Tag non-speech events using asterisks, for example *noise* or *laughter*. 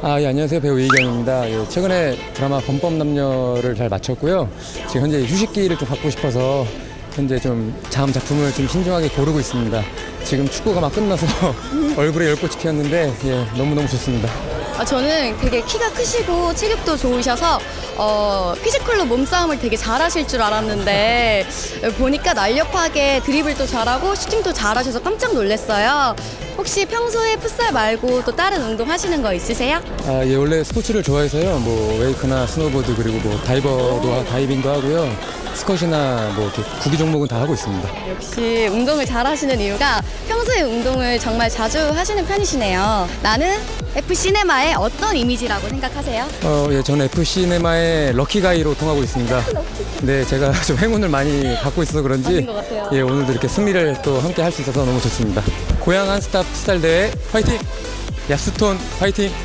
아, 예, 안녕하세요. 배우 이경입니다. 예, 최근에 드라마 범법남녀를 잘 마쳤고요. 지금 현재 휴식기를 좀 갖고 싶어서 현재 좀 다음 작품을 좀 신중하게 고르고 있습니다. 지금 축구가 막 끝나서 *laughs* 얼굴에 열꽃이 피었는데 예, 너무너무 좋습니다. 아, 저는 되게 키가 크시고 체격도 좋으셔서 어, 피지컬로 몸싸움을 되게 잘하실 줄 알았는데 *laughs* 보니까 날렵하게 드리블도 잘하고 슈팅도 잘하셔서 깜짝 놀랐어요. 혹시 평소에 풋살 말고 또 다른 운동 하시는 거 있으세요? 아, 예, 원래 스포츠를 좋아해서요. 뭐 웨이크나 스노보드 그리고 뭐 다이버도 하- 다이빙도 하고요. 스쿼시나 뭐 이렇게 구기 종목은 다 하고 있습니다. 역시 운동을 잘 하시는 이유가 평소에 운동을 정말 자주 하시는 편이시네요. 나는 F시네마의 어떤 이미지라고 생각하세요? 어, 예, 저는 FC네마의 럭키가이로 통하고 있습니다. *laughs* 네, 제가 *laughs* 좀 행운을 많이 갖고 있어서 그런지 맞는 것 같아요. 예, 오늘도 이렇게 승리를 또 함께 할 수 있어서 너무 좋습니다. 고향 한스 타 풋살 대회 화이팅! 야스톤 화이팅!